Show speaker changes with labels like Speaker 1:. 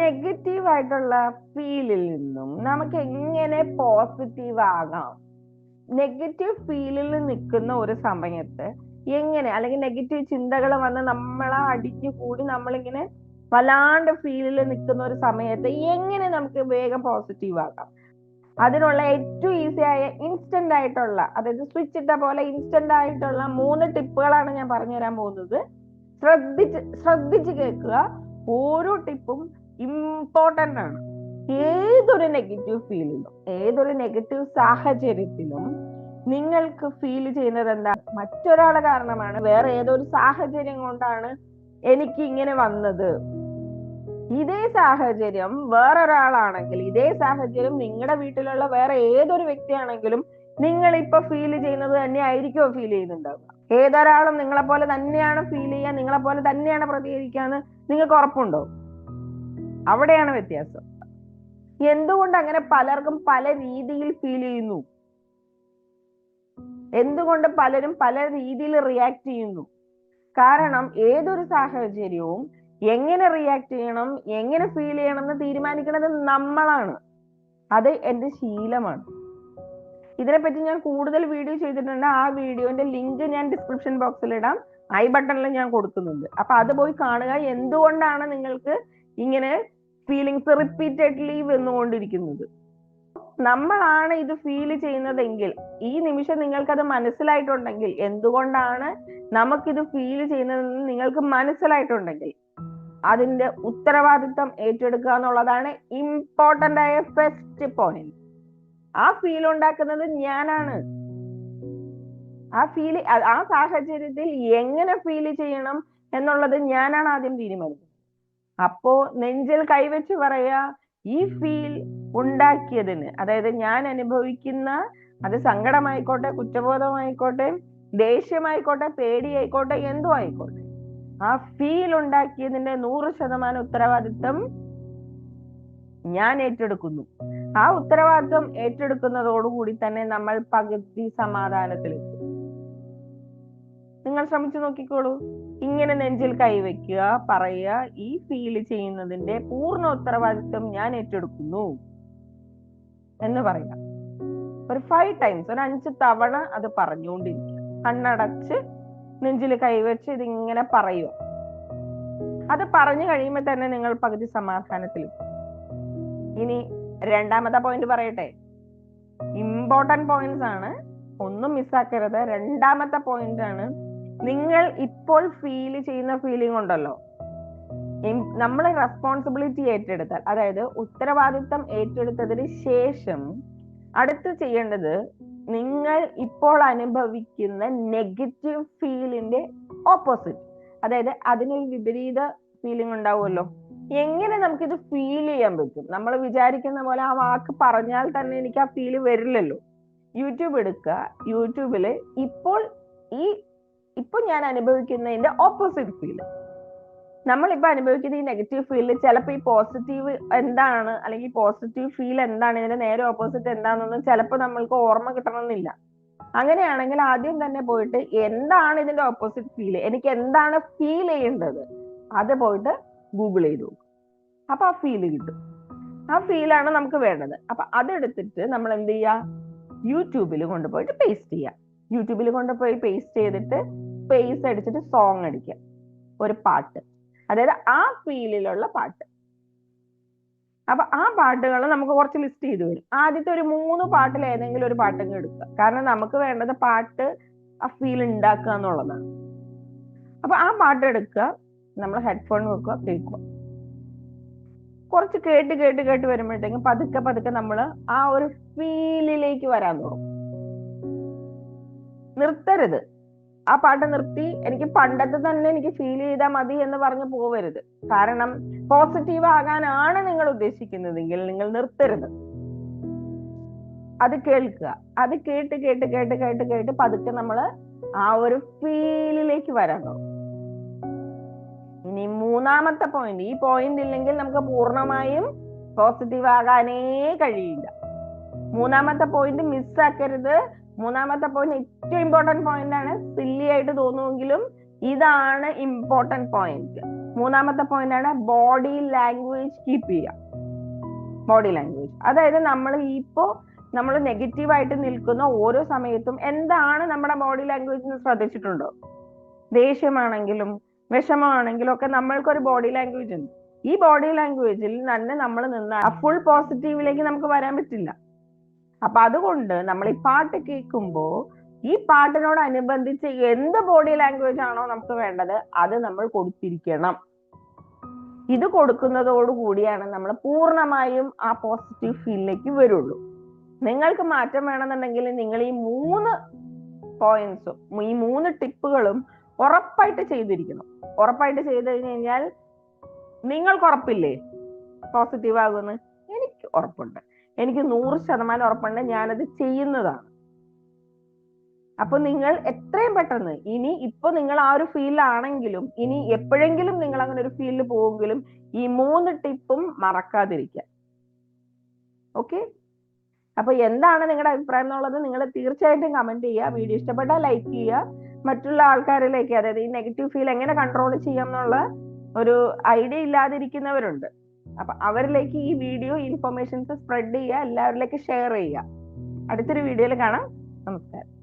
Speaker 1: Negative ആയിട്ടുള്ള ഫീലിൽ നിന്നും നമുക്ക് എങ്ങനെ പോസിറ്റീവ് ആകാം? നെഗറ്റീവ് ഫീലിൽ നിൽക്കുന്ന ഒരു സമയത്ത് എങ്ങനെ അല്ലെങ്കിൽ നെഗറ്റീവ് ചിന്തകൾ വന്ന് നമ്മളെ അടിച്ചു കൂടി നമ്മളിങ്ങനെ വല്ലാണ്ട് ഫീലിൽ നിൽക്കുന്ന ഒരു സമയത്ത് എങ്ങനെ നമുക്ക് വേഗം പോസിറ്റീവ് ആകാം? അതിനുള്ള ഏറ്റവും ഈസി ആയ ഇൻസ്റ്റന്റ് ആയിട്ടുള്ള അതായത് സ്വിച്ച് ഇട്ട പോലെ ഇൻസ്റ്റന്റ് ആയിട്ടുള്ള മൂന്ന് ടിപ്പുകളാണ് ഞാൻ പറഞ്ഞു തരാൻ പോകുന്നത്. ശ്രദ്ധിച്ച് ശ്രദ്ധിച്ച് കേൾക്കുക. ഓരോ ടിപ്പും ഇമ്പോർട്ടന്റ് ആണ്. ഏതൊരു നെഗറ്റീവ് ഫീലിലും ഏതൊരു നെഗറ്റീവ് സാഹചര്യത്തിലും നിങ്ങൾക്ക് ഫീൽ ചെയ്യുന്നത് എന്താ? മറ്റൊരാളെ കാരണമാണ്. വേറെ ഏതൊരു സാഹചര്യം കൊണ്ടാണ് എനിക്ക് ഇങ്ങനെ വന്നത്? ഇതേ സാഹചര്യം വേറൊരാളാണെങ്കിൽ ഇതേ സാഹചര്യം നിങ്ങളുടെ വീട്ടിലുള്ള വേറെ ഏതൊരു വ്യക്തിയാണെങ്കിലും നിങ്ങൾ ഇപ്പൊ ഫീൽ ചെയ്യുന്നത് തന്നെ ആയിരിക്കുമോ ഫീൽ ചെയ്യുന്നുണ്ടാവുക? ഏതൊരാളും നിങ്ങളെ പോലെ തന്നെയാണ് ഫീൽ ചെയ്യുക നിങ്ങളെ പോലെ തന്നെയാണ് പ്രതികരിക്കാന്ന് നിങ്ങൾക്ക് ഉറപ്പുണ്ടോ? അവിടെയാണ് വ്യത്യാസം. എന്തുകൊണ്ട് അങ്ങനെ പലർക്കും പല രീതിയിൽ ഫീൽ ചെയ്യുന്നു? എന്തുകൊണ്ട് പലരും പല രീതിയിൽ റിയാക്ട് ചെയ്യുന്നു? കാരണം ഏതൊരു സാഹചര്യവും എങ്ങനെ റിയാക്ട് ചെയ്യണം എങ്ങനെ ഫീൽ ചെയ്യണം എന്ന് തീരുമാനിക്കുന്നത് നമ്മളാണ്. അത് എന്റെ ശീലമാണ്. ഇതിനെപ്പറ്റി ഞാൻ കൂടുതൽ വീഡിയോ ചെയ്തിട്ടുണ്ട്. ആ വീഡിയോന്റെ ലിങ്ക് ഞാൻ ഡിസ്ക്രിപ്ഷൻ ബോക്സിൽ ഇടാം. ഐ ബട്ടണിൽ ഞാൻ കൊടുക്കുന്നുണ്ട്. അപ്പൊ അത് പോയി കാണുക. എന്തുകൊണ്ടാണ് നിങ്ങൾക്ക് ഇങ്ങനെ ഫീലിങ്സ് റിപ്പീറ്റഡ്ലി വന്നുകൊണ്ടിരിക്കുന്നത്. നമ്മളാണ് ഇത് ഫീൽ ചെയ്യുന്നതെങ്കിൽ ഈ നിമിഷം നിങ്ങൾക്കത് മനസ്സിലായിട്ടുണ്ടെങ്കിൽ എന്തുകൊണ്ടാണ് നമുക്കിത് ഫീൽ ചെയ്യുന്നതെന്ന് നിങ്ങൾക്ക് മനസ്സിലായിട്ടുണ്ടെങ്കിൽ അതിന്റെ ഉത്തരവാദിത്തം ഏറ്റെടുക്കുക എന്നുള്ളതാണ് ഇമ്പോർട്ടന്റ് ആയ ഫസ്റ്റ് പോയിന്റ് ആ ഫീൽ ഉണ്ടാക്കുന്നത് ഞാനാണ്. ആ ഫീൽ ആ സാഹചര്യത്തിൽ എങ്ങനെ ഫീൽ ചെയ്യണം എന്നുള്ളത് ഞാനാണ് ആദ്യം തീരുമാനിക്കുന്നത്. അപ്പോ നെഞ്ചിൽ കൈവച്ച് പറയാ ഈ ഫീൽ ഉണ്ടാക്കിയതിന് അതായത് ഞാൻ അനുഭവിക്കുന്ന അത് സങ്കടമായിക്കോട്ടെ കുറ്റബോധമായിക്കോട്ടെ ദേഷ്യമായിക്കോട്ടെ പേടിയായിക്കോട്ടെ എന്തോ ആയിക്കോട്ടെ ആ ഫീൽ ഉണ്ടാക്കിയതിന്റെ നൂറ് ശതമാനം ഉത്തരവാദിത്വം ഞാൻ ഏറ്റെടുക്കുന്നു. ആ ഉത്തരവാദിത്വം ഏറ്റെടുക്കുന്നതോടുകൂടി തന്നെ നമ്മൾ പകുതി സമാധാനത്തിലെത്തും. നിങ്ങൾ ശ്രമിച്ചു നോക്കിക്കോളൂ. ഇങ്ങനെ നെഞ്ചിൽ കൈവയ്ക്കുക പറയുക ഈ ഫീൽ ചെയ്യുന്നതിന്റെ പൂർണ ഉത്തരവാദിത്വം ഞാൻ ഏറ്റെടുക്കുന്നു എന്ന് പറയാം ഒരു ഫൈവ് ടൈംസ് ഒരു അഞ്ച് തവണ അത് പറഞ്ഞുകൊണ്ടിരിക്കുക. കണ്ണടച്ച് നെഞ്ചിൽ കൈവച്ച് ഇതിങ്ങനെ പറയുക. അത് പറഞ്ഞു കഴിയുമ്പോൾ തന്നെ നിങ്ങൾ പകുതി സമാധാനത്തിൽ ഇനി രണ്ടാമത്തെ പോയിന്റ് പറയട്ടെ. ഇമ്പോർട്ടന്റ് പോയിന്റ്സ് ആണ്. ഒന്നും മിസ്സാക്കരുത് രണ്ടാമത്തെ പോയിന്റ് ആണ്. നിങ്ങൾ ഇപ്പോൾ ഫീൽ ചെയ്യുന്ന ഫീലിംഗ് ഉണ്ടല്ലോ. നമ്മൾ റെസ്പോൺസിബിലിറ്റി ഏറ്റെടുത്താൽ അതായത് ഉത്തരവാദിത്തം ഏറ്റെടുത്തതിന് ശേഷം അടുത്ത് ചെയ്യേണ്ടത് നിങ്ങൾ ഇപ്പോൾ അനുഭവിക്കുന്ന നെഗറ്റീവ് ഫീലിന്റെ ഓപ്പോസിറ്റ് അതായത് അതിനൊരു വിപരീത ഫീലിംഗ് ഉണ്ടാവുമല്ലോ. എങ്ങനെ നമുക്കിത് ഫീൽ ചെയ്യാൻ പറ്റും? നമ്മൾ വിചാരിക്കുന്ന പോലെ ആ വാക്ക് പറഞ്ഞാൽ തന്നെ എനിക്ക് ആ ഫീൽ വരില്ലല്ലോ. യൂട്യൂബ് എടുക്കുക. യൂട്യൂബിൽ ഇപ്പോൾ ഈ ഇപ്പൊ ഞാൻ അനുഭവിക്കുന്നതിന്റെ ഓപ്പോസിറ്റ് ഫീൽ നമ്മളിപ്പോ അനുഭവിക്കുന്ന ഈ നെഗറ്റീവ് ഫീലിൽ ചിലപ്പോ ഈ പോസിറ്റീവ് എന്താണ് അല്ലെങ്കിൽ പോസിറ്റീവ് ഫീൽ എന്താണ് ഇതിന്റെ നേരെ ഓപ്പോസിറ്റ് എന്താണെന്നൊന്നും ചിലപ്പോൾ നമ്മൾക്ക് ഓർമ്മ കിട്ടണമെന്നില്ല. അങ്ങനെയാണെങ്കിൽ ആദ്യം തന്നെ പോയിട്ട് എന്താണ് ഇതിന്റെ ഓപ്പോസിറ്റ് ഫീൽ എനിക്ക് എന്താണ് ഫീൽ ചെയ്യേണ്ടത്? അത് പോയിട്ട് ഗൂഗിൾ ചെയ്ത് നോക്കും. അപ്പൊ ആ ഫീൽ കിട്ടും. ആ ഫീലാണ് നമുക്ക് വേണ്ടത്. അപ്പൊ അതെടുത്തിട്ട് നമ്മൾ എന്ത് ചെയ്യുക യൂട്യൂബിൽ കൊണ്ടുപോയിട്ട് പേസ്റ്റ് ചെയ്യുക യൂട്യൂബിൽ കൊണ്ടുപോയി പേസ്റ്റ് ചെയ്തിട്ട് സ്പേസ് അടിച്ചിട്ട് സോങ് അടിക്കുക. ഒരു പാട്ട്. അതായത് ആ ഫീലിലുള്ള പാട്ട്. അപ്പൊ ആ പാട്ടുകൾ നമുക്ക് കുറച്ച് ലിസ്റ്റ് ചെയ്തു വരും ആദ്യത്തെ ഒരു മൂന്ന് പാട്ടിൽ ഏതെങ്കിലും ഒരു പാട്ടങ്ങ് എടുക്കുക. കാരണം നമുക്ക് വേണ്ടത് പാട്ട് ആ ഫീൽ ഉണ്ടാക്കുക എന്നുള്ളതാണ്. അപ്പൊ ആ പാട്ട് എടുക്കുക. നമ്മൾ ഹെഡ്ഫോൺ വെക്കുക കേൾക്കുക കുറച്ച് കേട്ട് കേട്ട് കേട്ട് വരുമ്പോഴത്തേക്കും പതുക്കെ പതുക്കെ നമ്മൾ ആ ഒരു ഫീലിലേക്ക് വരാൻ തുടങ്ങും. നിർത്തരുത്. ആ പാട്ട് നിർത്തി. എനിക്ക് പണ്ടത്തെ തന്നെ എനിക്ക് ഫീൽ ചെയ്താൽ മതി എന്ന് പറഞ്ഞ് പോവരുത്. കാരണം പോസിറ്റീവ് ആകാനാണ് നിങ്ങൾ ഉദ്ദേശിക്കുന്നതെങ്കിൽ നിങ്ങൾ നിർത്തരുത്. അത് കേൾക്കുക. അത് കേട്ട് കേട്ട് കേട്ട് കേട്ട് കേട്ട് പതുക്കെ നമ്മൾ ആ ഒരു ഫീലിലേക്ക് തുടങ്ങും. ഇനി മൂന്നാമത്തെ പോയിന്റ് ഈ പോയിന്റ് ഇല്ലെങ്കിൽ നമുക്ക് പൂർണമായും പോസിറ്റീവ് ആകാനേ കഴിയില്ല. മൂന്നാമത്തെ പോയിന്റ് മിസ്സാക്കരുത് മൂന്നാമത്തെ പോയിന്റ് ഏറ്റവും ഇമ്പോർട്ടന്റ് പോയിന്റ് ആണ്. സില്ലി ആയിട്ട് തോന്നുമെങ്കിലും ഇതാണ് ഇമ്പോർട്ടന്റ് പോയിന്റ് മൂന്നാമത്തെ പോയിന്റ് ആണ് ബോഡി ലാംഗ്വേജ് കീപ്പ് ചെയ്യുക. ബോഡി ലാംഗ്വേജ് അതായത് നമ്മൾ ഇപ്പോ നമ്മൾ നെഗറ്റീവായിട്ട് നിൽക്കുന്ന ഓരോ സമയത്തും എന്താണ് നമ്മുടെ ബോഡി ലാംഗ്വേജ് ശ്രദ്ധിച്ചിട്ടുണ്ടോ? ദേഷ്യമാണെങ്കിലും വിഷമമാണെങ്കിലും ഒക്കെ നമ്മൾക്കൊരു ബോഡി ലാംഗ്വേജ് ഉണ്ട്. ഈ ബോഡി ലാംഗ്വേജിൽ തന്നെ നമ്മൾ നിന്നാൽ ഫുൾ പോസിറ്റീവിലേക്ക് നമുക്ക് വരാൻ പറ്റില്ല. അപ്പൊ അതുകൊണ്ട് നമ്മൾ ഈ പാട്ട് കേൾക്കുമ്പോൾ ഈ പാട്ടിനോടനുബന്ധിച്ച് എന്ത് ബോഡി ലാംഗ്വേജ് ആണോ നമുക്ക് വേണ്ടത് അത് നമ്മൾ കൊടുത്തിരിക്കണം. ഇത് കൊടുക്കുന്നതോടു കൂടിയാണ് നമ്മൾ പൂർണമായും ആ പോസിറ്റീവ് ഫീലിലേക്ക് വരുള്ളൂ. നിങ്ങൾക്ക് മാറ്റം വേണമെന്നുണ്ടെങ്കിൽ നിങ്ങൾ ഈ മൂന്ന് പോയിന്റ്സും ഈ മൂന്ന് ടിപ്പുകളും ഉറപ്പായിട്ട് ചെയ്തിരിക്കണം. ഉറപ്പായിട്ട് ചെയ്ത് കഴിഞ്ഞ് കഴിഞ്ഞാൽ നിങ്ങൾക്ക് ഉറപ്പില്ലേ? പോസിറ്റീവ് ആകുമെന്ന് എനിക്ക് ഉറപ്പുണ്ട്. എനിക്ക് നൂറ് ശതമാനം ഉറപ്പുണ്ട് ഞാനത് ചെയ്യുന്നതാണ്. അപ്പൊ നിങ്ങൾ എത്രയും പെട്ടെന്ന് ഇനി ഇപ്പൊ നിങ്ങൾ ആ ഒരു ഫീലാണെങ്കിലും ഇനി എപ്പോഴെങ്കിലും നിങ്ങൾ അങ്ങനെ ഒരു ഫീലിൽ പോകുമെങ്കിലും ഈ മൂന്ന് ടിപ്പും മറക്കാതിരിക്കുക. ഓക്കെ അപ്പൊ എന്താണ് നിങ്ങളുടെ അഭിപ്രായം എന്നുള്ളത് നിങ്ങൾ തീർച്ചയായിട്ടും കമന്റ് ചെയ്യുക. വീഡിയോ ഇഷ്ടപ്പെട്ടാൽ ലൈക്ക് ചെയ്യുക. മറ്റുള്ള ആൾക്കാരിലേക്ക് അതായത് ഈ നെഗറ്റീവ് ഫീൽ എങ്ങനെ കൺട്രോൾ ചെയ്യാം എന്നുള്ള ഒരു ഐഡിയ ഇല്ലാതിരിക്കുന്നവരുണ്ട്. അപ്പൊ അവരിലേക്ക് ഈ വീഡിയോ ഇൻഫർമേഷൻസ് സ്പ്രെഡ് ചെയ്യുക എല്ലാവരിലേക്ക് ഷെയർ ചെയ്യുക. അടുത്തൊരു വീഡിയോയിൽ കാണാം. നമസ്കാരം.